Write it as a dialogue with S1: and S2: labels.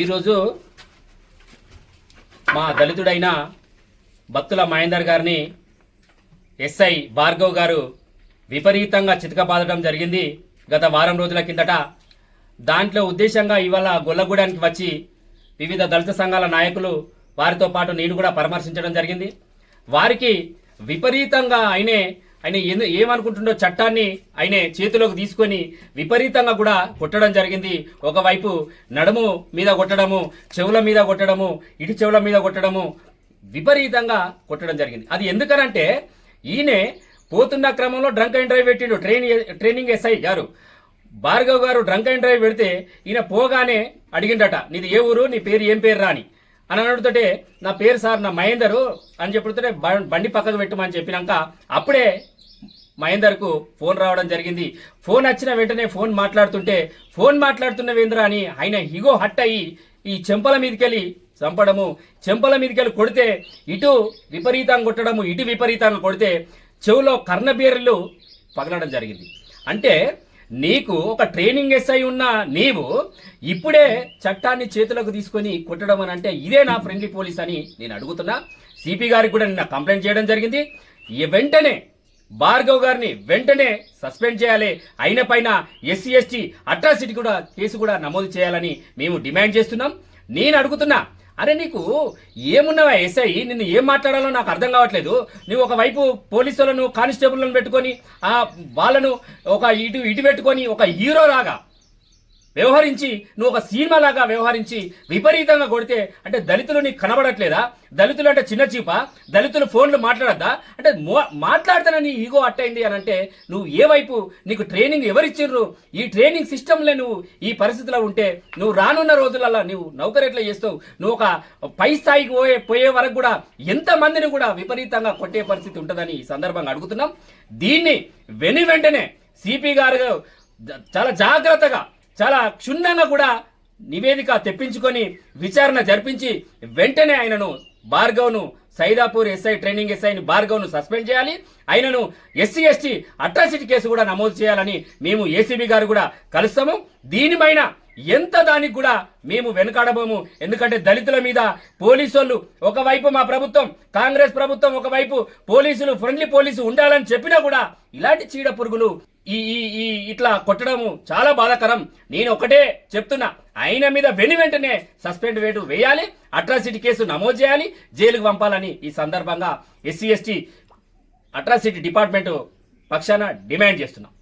S1: ఈరోజు మా దళితుడైన భక్తుల మహేందర్ గారిని ఎస్ఐ భార్గవ్ గారు విపరీతంగా చితకబాదడం జరిగింది. గత వారం రోజుల కిందట దాంట్లో ఉద్దేశంగా ఇవాళ గొల్లగూడానికి వచ్చి వివిధ దళిత సంఘాల నాయకులు వారితో పాటు నేను కూడా పరామర్శించడం జరిగింది. వారికి విపరీతంగా ఆయనే ఆయన ఎందు- ఏమనుకుంటుండో చట్టాన్ని ఆయన చేతిలోకి తీసుకొని విపరీతంగా కూడా కొట్టడం జరిగింది. ఒకవైపు నడుము మీద కొట్టడము చెవుల మీద కొట్టడము ఇటు చెవుల మీద కొట్టడము విపరీతంగా కొట్టడం జరిగింది. అది ఎందుకనంటే ఈయనే పోతున్న క్రమంలో డ్రంక్ అండ్ డ్రైవ్ పెట్టిండు ట్రైన్ ట్రైనింగ్ ఎస్ఐ గారు. భార్గవ్ గారు డ్రంక్ అండ్ డ్రైవ్ పెడితే ఈయన పోగానే అడిగిండట నీది ఏ ఊరు నీ పేరు ఏం పేరు రాని అని. అడుగుతుంటే నా పేరు సార్ నా మహేందరు అని చెప్పుడుతుంటే బండి పక్కకు పెట్టమని చెప్పినాక అప్పుడే మహేందర్కు ఫోన్ రావడం జరిగింది. ఫోన్ వచ్చిన వెంటనే ఫోన్ మాట్లాడుతుంటే ఫోన్ మాట్లాడుతున్న వేంద్ర అని ఆయన హిగో హట్ అయ్యి ఈ చెంపల మీదకెళ్ళి చంపడము. చెంపల మీదకెళ్ళి కొడితే ఇటు విపరీతం కొట్టడము ఇటు విపరీతంగా కొడితే చెవులో కర్ణబీరలు పగలడం జరిగింది. అంటే నీకు ఒక ట్రైనింగ్ ఎస్ఐ ఉన్న నీవు ఇప్పుడే చట్టాన్ని చేతులకు తీసుకొని కొట్టడం అని అంటే ఇదే నా ఫ్రెండ్లీ పోలీస్ అని నేను అడుగుతున్నా. సిపి గారికి కూడా నిన్న కంప్లైంట్ చేయడం జరిగింది. ఈ వెంటనే భార్గవ్ గారిని వెంటనే సస్పెండ్ చేయాలి. అయిన పైన ఎస్సీ ఎస్టీ అట్రాసిటీ కూడా కేసు కూడా నమోదు చేయాలని మేము డిమాండ్ చేస్తున్నాం. నేను అడుగుతున్నా అరే నీకు ఏమున్నావా ఎస్ఐ? నిన్ను ఏం మాట్లాడాలో నాకు అర్థం కావట్లేదు. నువ్వు ఒకవైపు పోలీసులను కానిస్టేబుల్లను పెట్టుకొని వాళ్ళను ఒక ఇటు ఇటు పెట్టుకొని ఒక హీరో లాగా వ్యవహరించి నువ్వు ఒక సినిమా లాగా వ్యవహరించి విపరీతంగా కొడితే అంటే దళితులు నీకు కనబడట్లేదా? దళితులు అంటే చిన్న చీప? దళితులు ఫోన్లు మాట్లాడద్దా? అంటే మాట్లాడితేనే నీ ఈగో అట్టయింది అని అంటే నువ్వు ఏ వైపు నీకు ట్రైనింగ్ ఎవరిచ్చిర్రు? ఈ ట్రైనింగ్ సిస్టంలో నువ్వు ఈ పరిస్థితిలో ఉంటే నువ్వు రానున్న రోజులలో నువ్వు నౌకరెట్లా చేస్తావు. నువ్వు ఒక పై స్థాయికి పోయే పోయే వరకు కూడా ఎంతమందిని కూడా విపరీతంగా కొట్టే పరిస్థితి ఉంటుందని ఈ సందర్భంగా అడుగుతున్నాం. దీన్ని వెను వెంటనే సిపి గారు చాలా జాగ్రత్తగా చాలా క్షుణ్ణంగా కూడా నివేదిక తెప్పించుకొని విచారణ జరిపించి వెంటనే ఆయనను భార్గవ్ను సైదాపూర్ ఎస్ఐ ట్రైనింగ్ ఎస్ఐని భార్గవ్ను సస్పెండ్ చేయాలి. ఆయనను ఎస్సీ ఎస్టీ అట్రాసిటీ కేసు కూడా నమోదు చేయాలని మేము ఏసీబీ గారు కూడా కలుస్తాము. దీనిపైన ఎంత దానికి కూడా మేము వెనుకాడబోము. ఎందుకంటే దళితుల మీద పోలీసు వాళ్ళు ఒకవైపు మా ప్రభుత్వం కాంగ్రెస్ ప్రభుత్వం ఒకవైపు పోలీసులు ఫ్రెండ్లీ పోలీసు ఉండాలని చెప్పినా కూడా ఇలాంటి చీడ పురుగులు ఈ ఈ ఇట్లా కొట్టడము చాలా బాధాకరం. నేను ఒకటే చెప్తున్నా. ఆయన మీద వెను వెంటనే సస్పెండ్ వేటు వేయాలి అట్రాసిటీ కేసు నమోదు చేయాలి జైలుకు పంపాలని ఈ సందర్భంగా ఎస్సీ ఎస్టీ అట్రాసిటీ డిపార్ట్మెంట్ పక్షాన డిమాండ్ చేస్తున్నాం.